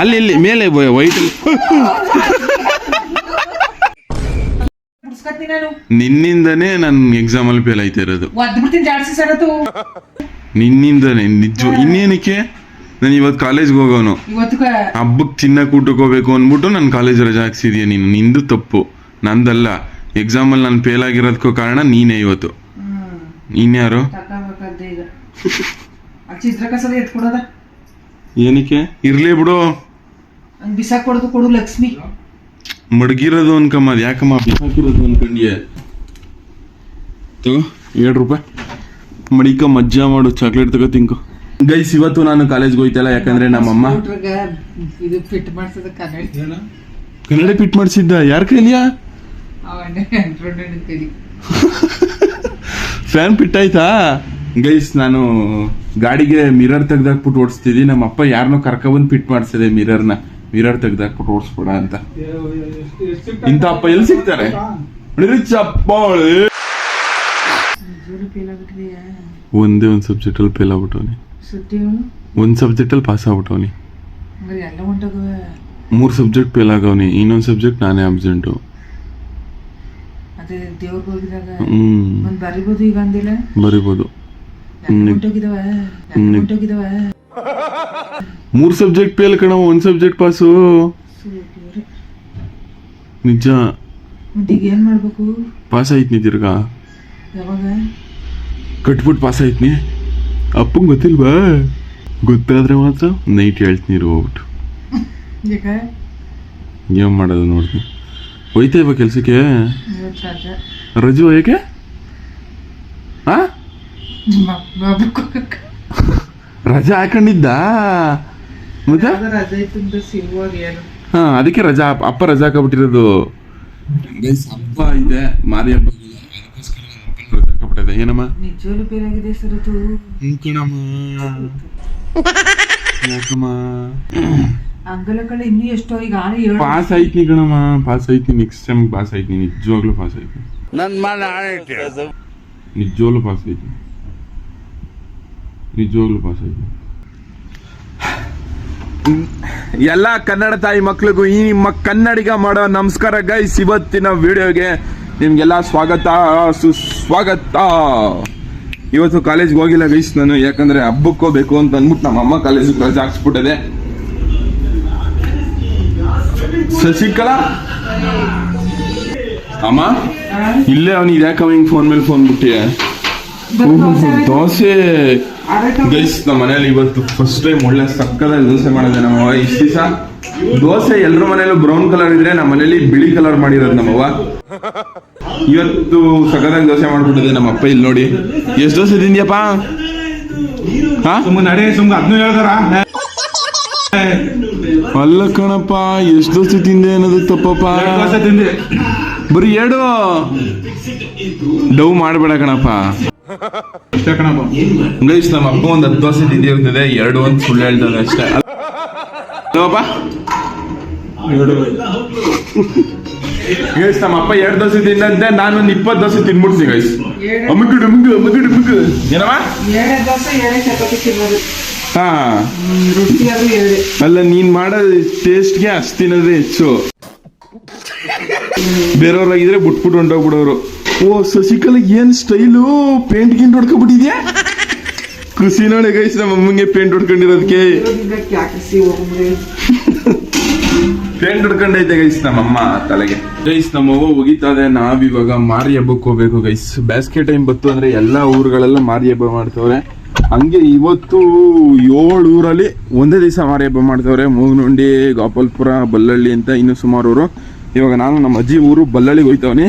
ಅಲ್ಲಿ ಇಲ್ಲಿ ಮೇಲೆ ವೈಟ್ ನಿನ್ನಿಂದನೇ ನನ್ ಎಕ್ಸಾಮ್ ಅಲ್ಲಿ ಫೇಲ್ ಆಯ್ತಾ ಇರೋದು. ನಿನ್ನಿಂದನೇ ನಿಜ ಇನ್ನೇನಕ್ಕೆ? ನಾನು ಇವತ್ತು ಕಾಲೇಜ್ಗೆ ಹೋಗೋನು. ಹಬ್ಬಕ್ಕೆ ಚಿನ್ನ ಊಟಕ್ಕೆ ಹೋಗ್ಬೇಕು ಅಂದ್ಬಿಟ್ಟು ನಾನು ಕಾಲೇಜ್ ರಜಾ ಹಾಕ್ಸಿದ್ಯಾ ನೀನು? ನಿಂದು ತಪ್ಪು. ನಂದಲ್ಲ. ಎಕ್ಸಾಮಲ್ಲಿ ನಾನು ಫೇಲ್ ಆಗಿರೋದಕ್ಕೂ ಕಾರಣ ನೀನೇ ಇವತ್ತು. ಇನ್ಯಾರು? ಚಿತ್ರಕಸದ ಏನಕ್ಕೆ? ಇರ್ಲಿ ಬಿಡು. ಹಂಗ್ ಬಿಸಾಕ್ ಕೊಡೋದು ಕೊಡು ಲಕ್ಷ್ಮಿ. ಮಡಗಿರೋದು ಅನ್ಕಮ್ಮ ಅದು ಯಾಕಮ್ಮ ಬಿಸಾಕಿರೋದು ಅನ್ಕೊಂಡ್ಯ ತಗೋ ಏಳು ರೂಪಾಯಿ. ಮಡಿಕ ಮಜ್ಜಾ ಮಾಡು ಚಾಕ್ಲೇಟ್ ತಗೋ ತಿನ್ಕೋ. ಗೈಸ್ ಇವತ್ತು ನಾನು ಕಾಲೇಜ್ಗೆ ಹೋಯ್ತಲ್ಲ ಯಾಕಂದ್ರೆ ನಮ್ಮಮ್ಮ ಇದು ಫಿಟ್ ಮಾಡ್ಸದ ಕನ್ನಡ. ಕನ್ನಡ ಪಿಟ್ ಮಾಡಿಸಿದ್ದ ಯಾರ ಕೈಲಿಯಾ? ಫ್ಯಾನ್ ಫಿಟ್ ಆಯ್ತಾ? ಗೈಸ್ ನಾನು ಗಾಡಿಗೆ ಮಿರರ್ ತೆಗ್ದಾಕ್ಬಿಟ್ಟು ಓಡಿಸ್ತಿದ್ದಿ ನಮ್ಮಪ್ಪ ಯಾರನ್ನೋ ಕರ್ಕೊಬಂದು ಫಿಟ್ ಮಾಡಿಸಿದೆ ಮಿರರ್ನ ಮಿರರ್ ತೆಗ್ದಾಕ್ಬಿಟ್ಟು ಓಡಿಸ್ಬೇಡ ಅಂತ. ಇಂಥ ಅಪ್ಪ ಎಲ್ಲಿ ಸಿಗ್ತಾರೆ? ಒಂದೇ ಒಂದು ಸಬ್ಜೆಕ್ಟಲ್ಲಿ ಫೇಲ್ ಆಗ್ಬಿಟ್ಟವನಿ. ಒಂದ್ ಸಬ್ಜೆಕ್ಟ್ ಅಲ್ಲಿ ಪಾಸ್ ಆಗ್ಬಿಟ್ಟವನಿ. ಮೂರ್ ಎಲ್ಲ ಹೊಂಟೋಗವೆ. ಮೂರು ಸಬ್ಜೆಕ್ಟ್ ಫೇಲ್ ಆಗವನಿ. ಇನ್ನೊಂದು ಸಬ್ಜೆಕ್ಟ್ ನಾನೇ ಅಬ್ಸೆಂಟ್ ಬರಿಬೋದು ಈಗ ಅಂದಿಲ್ಲ? ಬರಿಬೋದು. ಮೂರು ಸಬ್ಜೆಕ್ಟ್ ಫೇಲ್ ಕಣವ ಒಂದು ಸಬ್ಜೆಕ್ಟ್ ಪಾಸು ನಿಜ. ಈಗ ಏನ್ ಮಾಡ್ಬೇಕು? ಪಾಸ್ ಆಯ್ತು ತಿರ್ಗಾ. ಯಾವಾಗ? ಕಟ್ಬಿಟ್ಟು ಪಾಸ್ ಆಯ್ತೀನಿ ಅಪ್ಪಂಗೆ ಗೊತ್ತಿಲ್ವಾ? ಗೊತ್ತಾದ್ರೆ ಮಾತ್ರ ನೈಟ್ ಹೇಳ್ತೀನಿ ಹೋಗ್ಬಿಟ್ಟು. ಏನ್ ಮಾಡೋದು ನೋಡ್ತೀನಿ. ಹೋಯ್ತಾ ಇವಾಗ ಕೆಲ್ಸಕ್ಕೆ? ರಜೆ ಏಕೆ ಹಾ ರಜಾ ಹಾಕೊಂಡಿದ್ದ? ಮತ್ತೆ? ಹಾ ಅದಕ್ಕೆ ರಜಾ ಅಪ್ಪ ರಜಾ ಹಾಕಬಿಟ್ಟಿರೋದು. ಗೈಸ್ ಹಬ್ಬ ಇದೆ. ಮಾರಿ ಹಬ್ಬ ನನ್ನ ಏನಮ್ಮ? ಯಾಕಮ್ಮ? ಇನ್ನೂ ಎಷ್ಟೋ ಈಗ ಪಾಸ್ ಐತಿ ಕಣಮ್ಮ. ಪಾಸ್ ಐತಿ ನೆಕ್ಸ್ಟ್ ಟೈಮ್ ಪಾಸ್ ಐತಿ ನಿಜವಾಗ್ಲೂ ಪಾಸ್ ಆಯ್ತೀನಿ. ನಿಜವಾಗ್ಲೂ ಪಾಸ್ ಆಯ್ತೀನಿ. ನಿಜವಾಗ್ಲೂ ಪಾಸ್ ಎಲ್ಲ ಕನ್ನಡ ತಾಯಿ ಮಕ್ಳಿಗೂ ಈ ನಿಮ್ಮ ಕನ್ನಡಿಗ ಮಾಡೋ ನಮಸ್ಕಾರ ಗೈಸ್ ಇವತ್ತಿನ ವಿಡಿಯೋಗೆ ನಿಮ್ಗೆಲ್ಲ ಸ್ವಾಗತ, ಸುಸ್ವಾಗತ. ಇವತ್ತು ಕಾಲೇಜ್ಗೆ ಹೋಗಿಲ್ಲ ಗೈಸ್ ನಾನು, ಯಾಕಂದ್ರೆ ಹಬ್ಬಕ್ಕೆ ಹೋಗ್ಬೇಕು ಅಂತ ಅಂದ್ಬಿಟ್ಟು ನಮ್ಮ ಅಮ್ಮ ಕಾಲೇಜಿಗೆ ರಜೆ ಹಾಕ್ಸ್ಬಿಟ್ಟಿದೆ. ಶಶಿಕಲಾ? ಅಮ್ಮ? ಇಲ್ಲೇ ಅವನಿಗೆ ಯಾಕಮ್ಮ ಹಿಂಗೆ ಫೋನ್ ಮೇಲೆ ಫೋನ್ ಬಿಟ್ಟಿಯ? ದೋಸೆ ಗೈಸ್ ನಮ್ಮ ಮನೇಲಿ ಇವತ್ತು ಫಸ್ಟ್ ಟೈಮ್ ಒಳ್ಳೆ ಸಕ್ಕದಾಗಿ ದೋಸೆ ಮಾಡಿದೆ ನಮ್ಮವ್ವ ಇಷ್ಟು ದಿವಸ ದೋಸೆ ಎಲ್ಲರ ಮನೇಲೂ ಬ್ರೌನ್ ಕಲರ್ ಇದ್ರೆ ನಮ್ಮ ಮನೇಲಿ ಬಿಳಿ ಕಲರ್ ಮಾಡಿರೋದು ನಮ್ಮವ್ವ ಇವತ್ತು ಸಕ್ಕದಾಗಿ ದೋಸೆ ಮಾಡ್ಬಿಟ್ಟಿದೆ ನಮ್ಮ ಅಪ್ಪ ಇಲ್ಲಿ ನೋಡಿ. ಎಷ್ಟು ದೋಸೆ ತಿಂದ್ಯಪ್ಪ? ನಡೆ ಸುಮ್ಮನೆ ಅದನ್ನು ಹೇಳ್ದಾರ? ಅಲ್ಲ ಕಣಪ್ಪ ಎಷ್ಟು ದೋಸೆ ತಿಂದೆ ಅನ್ನೋದು ತಪ್ಪಪ್ಪ. ದೋಸೆ ತಿಂದೆ. ಬರೀ ಎರಡು? ಡವ್ ಮಾಡಬೇಡ ಕಣಪ್ಪ. ಅಷ್ಟೇ ಕಣಪ್ಪ ಗೈಸ್ ನಮ್ಮ ಅಪ್ಪ ಒಂದು ಹತ್ತು ದೋಸೆ ತಿಂದಿರ್ತದೆ ಎರಡು ಒಂದು ಸುಳ್ಳು ಹೇಳ್ತಾನೆ ಅಷ್ಟೇ. ಅಲ್ಲಪ್ಪ ಗೈಸ್ ನಮ್ಮ ಅಪ್ಪ ಎರಡು ದೋಸೆ ತಿಂದಂತೆ ನಾನು ಒಂದು ಇಪ್ಪತ್ತು ದೋಸೆ ತಿನ್ಬಿಡ್ತೀನಿ ಗೈಸ್ ಅಮ್ಮಗು ಡಮಗು ಅಮ್ಮಗು ಡಮಗು ಏನವ ಹಾ. ಅಲ್ಲ ನೀನ್ ಮಾಡೋ ಟೇಸ್ಟ್ಗೆ ಅಷ್ಟು ತಿನ್ನೋದೇ ಹೆಚ್ಚು. ಬೇರೆಯವ್ರಾಗಿದ್ರೆ ಬಿಟ್ಬಿಟ್ಟು ಹೊಂಟೋಗ್ಬಿಡೋರು. ಓ ಶಶಿಕಲಾ ಏನ್ ಸ್ಟೈಲು? ಪೇಂಟ್ ಗಿಂಟ್ ಹೊಡ್ಕೊಬಿಟ್ಟಿದ್ಯಾ? ಖುಷಿ ನೋಡಿ ಗೈಸ್ ನಮ್ಮ ಅಮ್ಮಂಗೆ ಪೇಂಟ್ ಹೊಡ್ಕೊಂಡಿರೋದಕ್ಕೆ. ಪೇಂಟ್ ಹೊಡ್ಕೊಂಡೈತೆ ಗೈಸ್ ನಮ್ಮಮ್ಮ ತಲೆಗೆ. ಗೈಸ್ ನಮ್ಮವ್ವ ಒಗಿತಾದೆ ನಾವಿವಾಗ ಮಾರಿ ಹಬ್ಬಕ್ಕೆ ಹೋಗ್ಬೇಕು ಗೈಸ್ ಬ್ಯಾಸ್ಕೆಟ್ ಟೈಮ್ ಬತ್ತು ಅಂದ್ರೆ ಎಲ್ಲಾ ಊರುಗಳೆಲ್ಲ ಮಾರಿ ಹಬ್ಬ ಮಾಡ್ತವ್ರೆ. ಹಂಗೆ ಇವತ್ತು ಏಳು ಊರಲ್ಲಿ ಒಂದೇ ದಿವಸ ಮಾರಿ ಹಬ್ಬ ಮಾಡ್ತವ್ರೆ. ಮೂಗನುಂಡಿ, ಗೋಪಾಲ್ಪುರ, ಬಲ್ಲಳ್ಳಿ ಅಂತ ಇನ್ನು ಸುಮಾರು ಊರು ಇವಾಗ ನಾನು ನಮ್ಮ ಅಜ್ಜಿ ಊರು ಬಲ್ಲಳ್ಳಿಗೆ ಹೋಯ್ತವನಿ.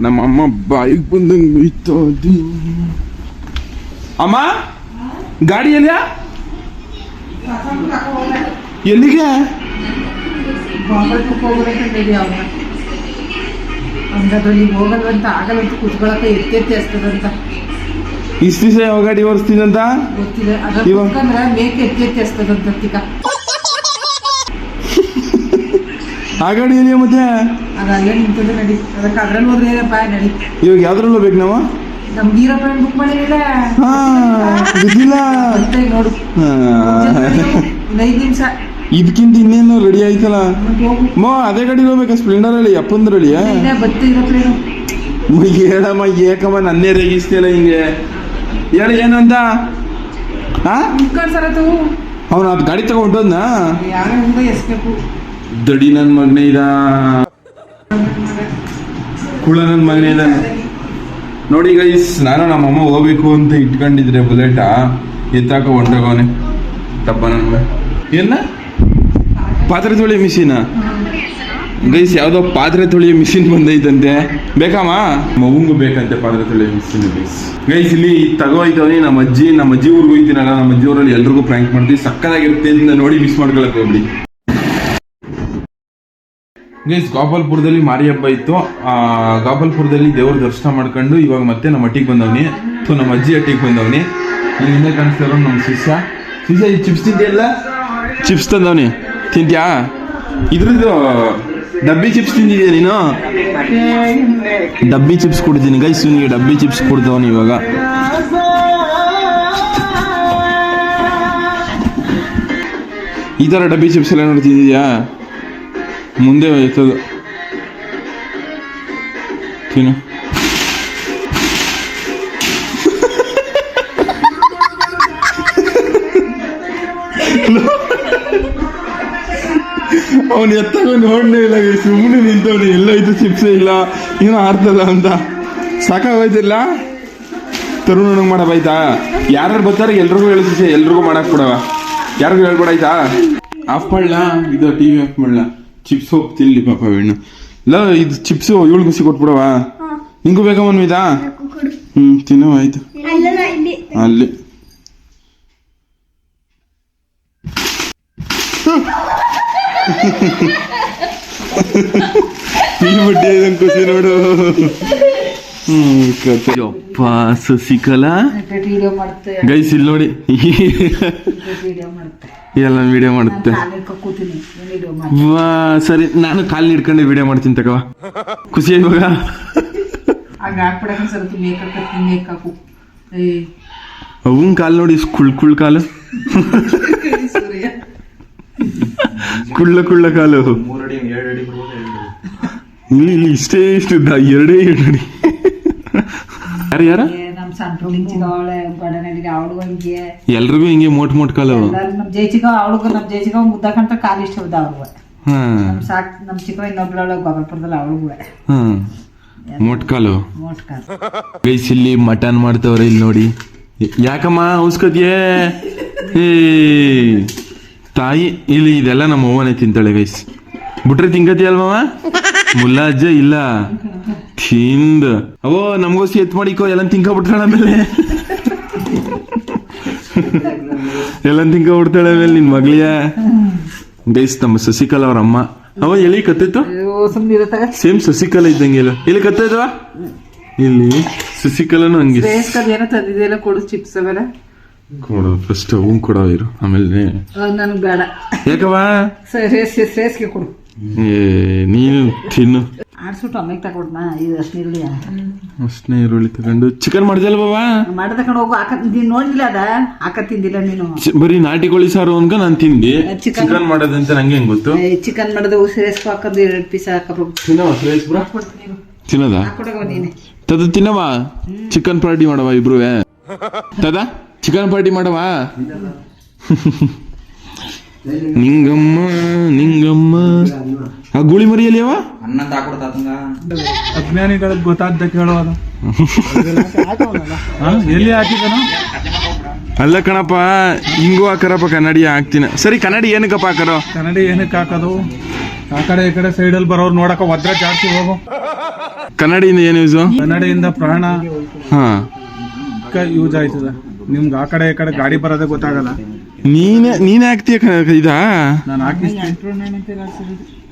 ನಮ್ಮ ಅಮ್ಮ ಬಾಯಿಗೆ ಬಂದಂಗೆ ಹೋಯ್ತದಿ ಅಮ್ಮ? ಗಾಡಿ ಎಲ್ಲಿಯಾ ಎಲ್ಲಿಗೆ ಅವ್ನ ಅಂತ ಹೋಗಲ್ವಂತ ಆಗಲ್ಲಂತ ಕುತ್ಕೊಳಕ್ಕೆ ಎತ್ತೆತ್ತಿ ಅಸ್ತದಂತ ಇಷ್ಟು ದಿವಸ ಯಾವ ಗಾಡಿ ಓಡಿಸ್ತೀನಂತ? ಗೊತ್ತಿದೆ ಅದ್ರ ಮೇಕೆ ಎತ್ತೆತ್ತಿ ಅಸ್ತದಂತ ಆ ಗಾಡಿ ಎಲ್ಲಿಯ ಮತ್ತೆ ಅದು ಅಲ್ಲೇ ನಿಂತದೆ ನಡಿ ಅದಕ್ಕೆ ಅದ್ರಲ್ಲಿ ಹೋದ್ರೆ ಏನಪ್ಪ ನಡಿ ಇವಾಗ ಯಾವ್ದ್ರಲ್ಲ ಬೇಕು ನಾವು ನಮ್ಗೆ ಈರಪ್ಪ ಬುಕ್ ಮಾಡಿರಲಿಲ್ಲ ಹಾ ಗೊತ್ತಿಲ್ಲ ಮತ್ತೆ ಇವಾಗ ಯಾವ್ದ್ರಲ್ಲೂ ಬೇಕು ನಾವು? ಇದಕ್ಕಿಂತ ಇನ್ನೇನು ರೆಡಿ ಆಯ್ತಲ್ಲ? ಮೋ ಅದೇ ಗಾಡಿ ಹೋಗ್ಬೇಕಾ? ಸ್ಪ್ಲೆಂಡರ್ ಹೇಳಿ ಅಪ್ಪಂದ್ರ ಹೇಳಿ ಹೇಳಮ್ಮ ಏಕಮ್ಮ ನನ್ನೇ ರೇಗಿಸ್ತಿಲ್ಲ ಹಿಂಗೆ. ಹೇಳಿ ಏನಂತ ಅವನು ಅದು ಗಾಡಿ ತಗೊಂಡೋದ್ನ ದಡಿ ನನ್ನ ಮಗನೇ ಇದ. ಕುಳ ನನ್ನ ಮಗನೇ ಇದ. ನೋಡಿ ಗೈಸ್ ನಾನು ನಮ್ಮಮ್ಮ ಹೋಗ್ಬೇಕು ಅಂತ ಇಟ್ಕೊಂಡಿದ್ರೆ ಬುಲೆಟಾ. ಎತ್ತಾಕ ಹೊಂಟೋಗವನೆ. ತಪ್ಪ ನನ್ನ ಏನ? ಪಾತ್ರೆ ತೊಳಿ ಮಿಷಿನ ಗೈಸ್ ಯಾವುದೋ ಪಾತ್ರೆ ತೊಳಿ ಮಿಷಿನ್ ಬಂದೈತಂತೆ. ಬೇಕಮ್ಮ ಮಗುಂಗು ಬೇಕಂತೆ ಪಾತ್ರೆ ತೊಳಿ ಮಿಷಿನ್ ಗೈಸ್ ಗೈಸ್ ಇಲ್ಲಿ ತಗೋಯ್ತವನಿ ನಮ್ಮ ಅಜ್ಜಿ ನಮ್ಮ ಅಜ್ಜಿ ಊರಿಗೆ ಹೋಯ್ತೀನಲ್ಲ, ನಮ್ಮ ಅಜ್ಜಿ ಊರಲ್ಲಿ ಎಲ್ರಿಗೂ ಪ್ರ್ಯಾಂಕ್ ಮಾಡ್ತೀವಿ. ಸಕ್ಕದಾಗಿರುತ್ತೆ ಅಂತ ನೋಡಿ ಮಿಸ್ ಮಾಡ್ಕೊಳಕ್ ಹೋಗ್ಬಿಡಿ. ಗೈಸ್ ಗೋಪಾಲ್ಪುರದಲ್ಲಿ ಮಾರಿ ಹಬ್ಬ ಇತ್ತು. ಗೋಪಾಲ್ಪುರದಲ್ಲಿ ದೇವ್ರ ದರ್ಶನ ಮಾಡ್ಕೊಂಡು ಇವಾಗ ಮತ್ತೆ ನಮ್ಮ ಹಟ್ಟಿಗೆ ಬಂದವನಿ. ಸೊ ನಮ್ಮ ಅಜ್ಜಿ ಹಟ್ಟಿಗೆ ಬಂದವನಿ. ಇಲ್ಲಿ ಹಿಂದೆ ಕಾಣಿಸ್ತಾರೋ ನಮ್ಮ ಶಿಷ್ಯ. ಶಿಷ್ಯ, ಈ ಚಿಪ್ಸ್ ತಿಂತಿಯಲ್ಲ? ಚಿಪ್ಸ್ ತಂದವನಿ. ತಿಂತ್ಯಾ? ಇದ್ರದ್ದು ಡಬ್ಬಿ ಚಿಪ್ಸ್ ತಿಂದಿದ್ಯಾ ನೀನು? ಡಬ್ಬಿ ಚಿಪ್ಸ್ ಕೊಡ್ತೀನಿ. ಗೈಸ್ ಇವನಿಗೆ ಡಬ್ಬಿ ಚಿಪ್ಸ್ ಕೊಡ್ತವನಿ ಇವಾಗ. ಈ ಥರ ಡಬ್ಬಿ ಚಿಪ್ಸ್ ಎಲ್ಲ ನೋಡ್ತಿದ್ಯಾ ಮುಂದೆ ಹೋಯ್ತದ ತಿನ್ನು. ಅವನು ಎತ್ತಾಗ ನೋಡಲೇ ಇಲ್ಲ ಸುಮ್ಮನೆ ನಿಂತವನು ಎಲ್ಲೋಯ್ತು ಚಿಪ್ಸೇ ಇಲ್ಲ, ಏನೋ ಆರ್ತದ ಅಂತ. ಸಾಕಾಗೋಯ್ತಿಲ್ಲ? ತರುಣ ನನಗೆ ಮಾಡ ಯಾರ್ಯಾರು ಯಾರು ಬರ್ತಾರೆ ಎಲ್ರಿಗೂ ಹೇಳ್ತಿದ್ದೆ ಎಲ್ರಿಗೂ ಮಾಡಕ್ ಬಿಡವ. ಯಾರಿಗೂ ಹೇಳ್ಬೇಡ ಆಯ್ತಾ? ಆಫ್ ಮಾಡ್ಲಾ? ಇದು ಟಿ ವಿ ಆಫ್ ಮಾಡ್ಲ? ಚಿಪ್ಸ್ ಹೋಗಿ ತಿನ್ಲಿ ಪಾಪ ವೇಣು ಲ ಇದು ಚಿಪ್ಸು ಏಳು ಗುಸಿ ಕೊಟ್ಬಿಡವ ನಿಂಗೂ ಬೇಕಾ ಮನ್ವಿದಾ ಹ್ಮ್ ತಿನ್ನೋ ಆಯ್ತು. ಅಲ್ಲಿ ಈ ಬಡ್ಡಿ ಖುಷಿ ನೋಡು. ಸಸಿಕಲಾ ವಿಡಿಯೋ ಮಾಡುತ್ತೆ ಗೈಸ್ ಇಲ್ಲಿ ನೋಡಿ. ವಿಡಿಯೋ ಮಾಡುತ್ತೆ ಎಲ್ಲ ವಿಡಿಯೋ ಮಾಡುತ್ತೆ. ವಾ ಸರಿ ನಾನು ಕಾಲ್ ಹಿಡ್ಕೊಂಡು ವಿಡಿಯೋ ಮಾಡ್ತೀನಿ ತಗವ ಖುಷಿ ಇವಾಗ ಅವನ್ ಕಾಲ್ ನೋಡಿ ಕುಳ್ ಕುಳ್ ಕಾಲು. ಕುಳ್ಳ ಕುಳ್ಳ ಕಾಲು. ಇಲ್ಲಿ ಇಲ್ಲಿ ಇಷ್ಟೇ ಇಷ್ಟುದ್ದ ಎರಡೇ ಎರಡು ಯಾರು ಯಾರ? ನಮ್ ಸಣ್ಣ ಅವಳೆ ಹಂಗೆ. ಎಲ್ರಿಗೂ ಹಿಂಗೆ ಮೋಟ್ ಮೋಟ್ ಕಾಲು ಎಲ್ಲಾರು ನಮ್ ಜೈಚಿಗ ಅವಳಿಗೂ ನಮ್ ಜೈಚಿಗ ಮುದ್ದಕಂತ ಕಾಲು ಇಷ್ಟ ಹೋದ ಅವ್ಳಿಗೆ ಹಾ. ನಮ್ ಸಾಕ್ ನಮ್ ಚಿಕ್ಕ ಇನ್ನೊಬ್ಳವಳ ಗೊಬ್ಬರಪುರದಲ್ಲಿ ಅವಳಿಗೂ. ಹ್ಮ್ ಮೋಟ್ ಕಾಲು. ಗೈಸ್ ಇಲ್ಲಿ ಮಟನ್ ಮಾಡ್ತವ್ರೆ ಇಲ್ಲಿ ನೋಡಿ. ಯಾಕಮ್ಮ ಉಸ್ಕತಿಯೇ ಏ. ತಾಯಿ ಇಲ್ಲಿ ಇದೆಲ್ಲ ನಮ್ಮ ಅವ್ವನೇ ತಿಂತಾಳೆ ಗೈಸ್ ಬಿಟ್ರೆ ತಿಂಕತಿ ಅಲ್ವಮ್ಮ ಮುಲ್ಲಾ ಅಜ್ಜ ಇಲ್ಲ. ತಿಂದ ಅವೋ ನಮಗೋಸಿ ಎತ್ ಮಾಡಿಕೋ ಎಲ್ಲ ತಿಂಕ ಬಿಟ್ಟಾಳ ಆಮೇಲೆ. ಎಲ್ಲ ತಿಂಕ ಬಿಡ್ತಾಳೆ ಆಮೇಲೆ ನಿನ್ ಮಗಳಿಯ ಗೈಸ್ ನಮ್ಮ ಸಸಿಕಲ್ ಅವ್ರ ಅಮ್ಮ. ಅವ ಎಲ್ಲಿ ಇರತ್ತಾಗ ಸೇಮ್ ಶಶಿಕಲಾ ಇದ್ದಂಗೆ ಇಲ್ಲ ಎಲ್ಲಿ ಕತ್ತೈತವ ಇಲ್ಲಿ. ಶಶಿಕಲಾನು ಹಂಗೆ. ಏನೋ ತಂದಿದೆಯಲ್ಲ ಕೊಡು ಚಿಪ್ಸ್ ಅವೆಲ್ಲ. ಕೊಡು ಫಸ್ಟ್ ಅವು ಕೊಡೋ ಇರು. ಆಮೇಲೆ ನನ್ಗೆ ಬೇಡ. ಯಾಕವ ಶ್ರೇಯಸ್ಗೆ ಕೊಡು. ನೀನು ತಿನ್ನು. ಆಡ್ಸ್ಬಿಟ್ಟು ಅಮ್ಮಗೆ ತಗೊಡ್ನಾ? ಇದು ಅಷ್ಟು ಈರುಳ್ಳಿ. ತಗೊಂಡು. ಚಿಕನ್ ಮಾಡಿದಲ್ವವ ಮಾಡಿ ತಗೊಂಡು ಹೋಗು. ಹಾಕ ನೀನು ನೋಡಿಲ್ಲ ಅದ? ಹಾಕ ತಿಂದಿಲ್ಲ ನೀನು. ಚಿ- ಬರೀ ನಾಟಿ ಕೋಳಿ ಸಾರು ಅನ್ಕ ನಾನು ತಿಂದಿ. ಚಿಕನ್- ಚಿಕನ್ ಮಾಡೋದಂತ ನಂಗೆ ಹೆಂಗ್ ಗೊತ್ತು? ಚಿಕನ್ ಮಾಡಿದ ಉಸಿರೇಸ್ಕೊ ಹಾಕೋದು ಎರಡು ಪೀಸ್ ಹಾಕಬೇಕು. ತಿನ್ನವ ಸುರೇಶ್ ಬ್ರೋ ಕೊಡ್ತೀನಿ ತಿನ್ನದ? ಹಾಕೊಡವ ನೀನೆ. ತದ ತಿನ್ನವ? ಚಿಕನ್ ಪಾರ್ಟಿ ಮಾಡವಾ ಇಬ್ರುವೆ? ತದ? ಚಿಕನ್ ಪಾರ್ಟಿ ಮಾಡವ? ನಿಂಗಮ್ಮ ನಿಂಗಮ್ಮ. ಆ ಗುಳಿ ಮರಿಯಲ್ಲಿ ಅವ? ಅನ್ನ ತಾಕೊಡ್ತಾತಂಗ ಅಜ್ಞಾನಿಗಳಿಗೆ ಗೊತ್ತಾದ್ದ? ಎಲ್ಲಿ ಹಾಕಿದನು? ಅಲ್ಲ ಕಣಪ್ಪ ಹಿಂಗೂ ಹಾಕರಪ್ಪ ಕನ್ನಡಿ ಹಾಕ್ತೀನಿ. ಸರಿ ಕನ್ನಡಿ ಏನಕ್ಕಪ್ಪ ಹಾಕರೋ? ಕನ್ನಡಿ ಏನಕ್ಕೆ ಹಾಕೋದು? ಆ ಕಡೆ ಈ ಕಡೆ ಸೈಡಲ್ಲಿ ಬರೋರು ನೋಡಕ ಒದ್ರ ಜಾಸ್ತಿ ಹೋಗು. ಕನ್ನಡಿಯಿಂದ ಏನು ಯೂಸು ಕನ್ನಡಿಯಿಂದ ಪ್ರಾಣ ಹಾಂ. ಯೂಸ್ ಆಯ್ತದ. ನಿಮ್ಗೆ ಆ ಕಡೆ ಈ ಕಡೆ ಗಾಡಿ ಬರೋದೇ ಗೊತ್ತಾಗಲ್ಲ. ನೀನೇ ನೀನೇ ಹಾಕ್ತೀಯ ಕ- ಇದಾ?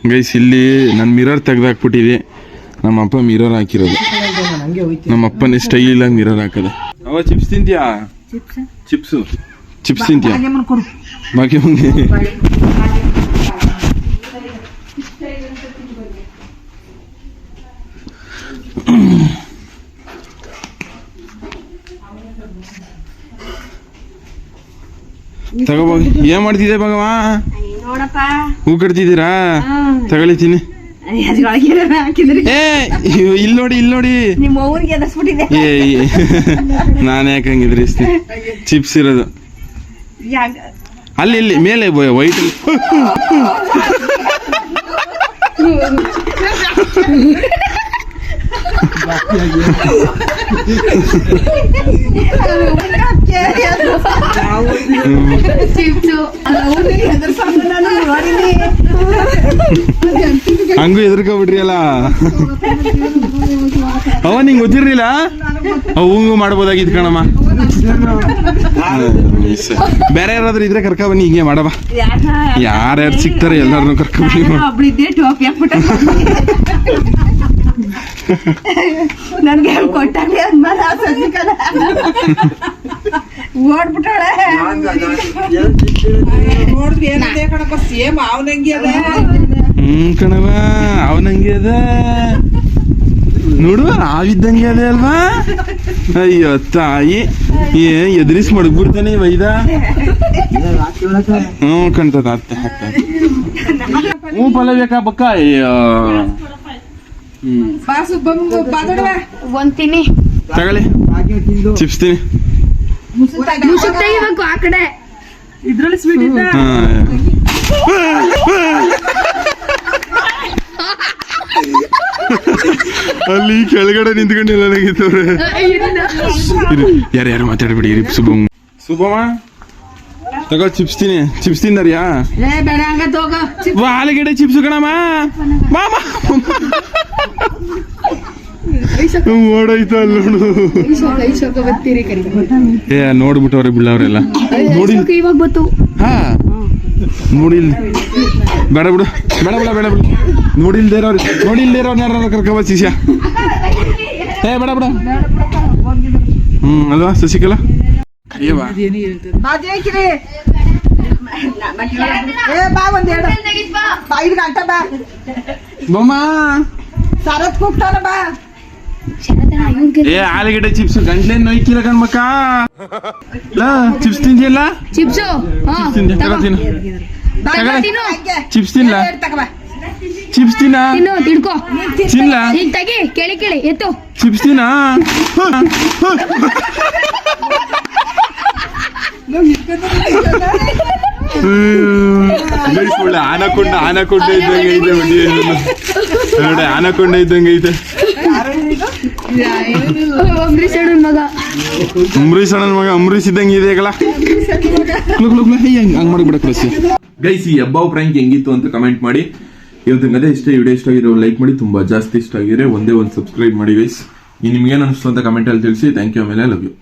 ಗೈಸ್ ಇಲ್ಲಿ ನನ್ನ ಮಿರರ್ ತೆಗ್ದಾಕ್ಬಿಟ್ಟಿದೆ ನಮ್ಮ ಅಪ್ಪ ಮಿರರ್ ಹಾಕಿರೋದು. ನಮ್ಮ ಅಪ್ಪನೇ ಸ್ಟೈಲ್ ಆಗಿ ಮಿರರ್ ಹಾಕೋದು. ಅವ ಚಿಪ್ಸ್ ತಿಂತೀಯಾ? ಚಿಪ್ಸ್ ಚಿಪ್ಸು ಚಿಪ್ಸ್ ತಿಂತೀಯಾ? ಬಾಕಿ ಮುಂದೆ ತಗೋಬೋಗಿ ಏನ್ ಮಾಡ್ತಿದ್ದೆ ಭಗವ? ನೋಡಪ್ಪ. ಹೂ ಕಟ್ತಿದ್ದೀರಾ? ತಗೊಳಿತೀನಿ. ಏ ಇಲ್ಲಿ ನೋಡಿ ಇಲ್ಲಿ ನೋಡಿ. ಏ ನಾನು ಯಾಕೆ ಹಂಗಿದ್ರಿ ಚಿಪ್ಸ್ ಇರೋದು. ಅಲ್ಲಿ ಇಲ್ಲಿ ಮೇಲೆ ವೈಟ್ ಹಂಗೂ ಎದ್ರಕೊಬಿಟ್ರಿ ಅಲ್ಲ ಅವ ನಿಂಗೆ ಗೊತ್ತಿರ್ಲಿಲ್ಲ? ಅವಂಗೂ ಮಾಡ್ಬೋದಾಗಿತ್ತು ಕಣಮ್ಮ. ಬೇರೆ ಯಾರಾದ್ರೂ ಇದ್ರೆ ಕರ್ಕ ಬನ್ನಿ ಹಿಂಗೆ ಮಾಡವ. ಯಾರ್ಯಾರು ಸಿಗ್ತಾರೆ ಎಲ್ಲಾರನು ಕರ್ಕ ಬನ್ನಿ ನನ್ಗೆ ಕೊಟ್ಟಾಗ ಓಡ್ಬಿಟ್ಟಾಳೆ. ಏನಂದೆ ಕಣಪ್ಪ ಸೇಮ್ ಅವನಂಗೆ ಅದ ಹ್ಮ್ ಕಣವ ಅವನಂಗಿ ಅದ ನೋಡು ಆವಿದ್ದಂಗೆ ಅದೇ ಅಲ್ವಾ? ಅಯ್ಯೋ ತಾಯಿ. ಏ ಎದುರಿಸಿ ಮಡಗ್ಬಿಡ್ತಾನೆ ವೈದ. ಹ್ಞೂ ಕಣ್ತದ ಅತ್ತೆ ಹಾಕ್ತಾರೆ ಹ್ಞೂ ಫಲ ಬೇಕಾ ಬಕ್ಕ ಅಯ್ಯೋ. ಹ್ಮ್. ಒಂದ್ ತಿನ್ನಿ. ತಗೊಳ್ಳಿ. ಚಿಪ್ಸ್ ತಿನ್ನಿ. ಮುಸುಕ್ ತೆಗಿಬೇಕು ಆ ಕಡೆ. ಇದ್ರಲ್ಲಿ ಸ್ವೀಟ್ ಇದ್ದ? ಅಲ್ಲಿ ಕೆಳಗಡೆ ನಿಂತ್ಕೊಂಡಿಲ್ಲ ನನಗಿತ್ತವ್ರೆ ಯಾರು ಯಾರು ಮಾತಾಡ್ಬಿಡಿ ಶುಭಮ್ ಶುಭಮ? ತಗೋ ಚಿಪ್ಸ್ ತಿನ್ನಿ. ಚಿಪ್ಸ್ ತಿಂದಾರ್ಯಾ ಆಲೂಗಡ್ಡೆ ಚಿಪ್ಸ್ ಕಣಮ್ಮ. ಮಾಮ. ಏ ನೋಡ್ಬಿಟ್ಟವ್ರೆ ಬಿಳ್ಳವ್ರೆಲ್ಲ ನೋಡಿ ಇವಾಗ ಬತ್ತು ಹಾ. ನೋಡಿಲ್ ಬೇಡ ಬಿಡು ಬೇಡ ಬಿಡ ಬೇಡ ಬಿಡು. ನೋಡಿಲ್ದೇ ಇರೋರು ನೋಡಿಲ್ದೇ ಇರೋರು ಯಾರು ಕರ್ಕೊಬ ಶಿಷ್ಯ. ಏ ಬೇಡ ಬಿಡ. ಹ್ಮ್ ಅಲ್ವಾ ಶಶಿಕಲಾ ಗಂಟೆ ಬಾ. ಬೊಮ್ಮ. ಸರತ್ ಕೂಗ್ತಾನ ಬಾ. ಏ ಆಲೂಗಡ್ಡೆ ಚಿಪ್ಸ್ ಗಂಟ್ಲೆ ನೋಯ್ಕಿಲ್ಲ ಕಣ್ಮಕ್ಕ ಲಾ ಚಿಪ್ಸ್ ತಿಂದಿಲ್ಲ ಚಿಪ್ಸ್ ತಿನ್ನು. ತಿನ್ನು. ಚಿಪ್ಸ್ ತಿನ್ಲ? ಚಿಪ್ಸ್ ತಿನ್ನ ಇನ್ನು ತಿಳ್ಕೊ ತಿನ್ಲ? ಈಗ ತಗಿ ಕೇಳಿ ಕೇಳಿ ಎತ್ತು. ಚಿಪ್ಸ್ ತಿನ್ನ? ಆನಕೊಂಡ ಆನಕೊಂಡ ಇದ್ದಂಗೆ ಐತೆ ನೋಡಿ ಆನಕೊಂಡ ಇದ್ದಂಗೆ ಐತೆ ಅಂಬರೀಷ್ ಅಣ್ಣನ ಮಗ ಅಂಬರೀಷ್ ಅಣ್ಣನ ಮಗ ಅಂಬರೀಷ್ ಇದ್ದಂಗೆ ಇದೆ ಕಲ ಹಂಗ್ ಮಾಡ್ಬಿಡ ಕಳಿಸಿ ಗೈಸ್ ಈ ಹಬ್ಬ ಪ್ರ್ಯಾಂಕ್ ಹೆಂಗಿತ್ತು ಅಂತ ಕಮೆಂಟ್ ಮಾಡಿ. ಇವತ್ತಿನ ಕತೆ ಇಷ್ಟ ವಿಡಿಯೋ ಇಷ್ಟ ಆಗಿರೋ ಲೈಕ್ ಮಾಡಿ ತುಂಬಾ ಜಾಸ್ತಿ ಇಷ್ಟ ಆಗಿದ್ರೆ ಒಂದೇ ಒಂದು ಸಬ್ಸ್ಕ್ರೈಬ್ ಮಾಡಿ ಗೈಸ್ ನಿಮ್ಗೆ ಏನು ಅನಿಸ್ತು ಅಂತ ಕಮೆಂಟ್ ಅಲ್ಲಿ ತಿಳಿಸಿ. ಥ್ಯಾಂಕ್ ಯು ಆಮೇಲೆ ಲವ್ ಯು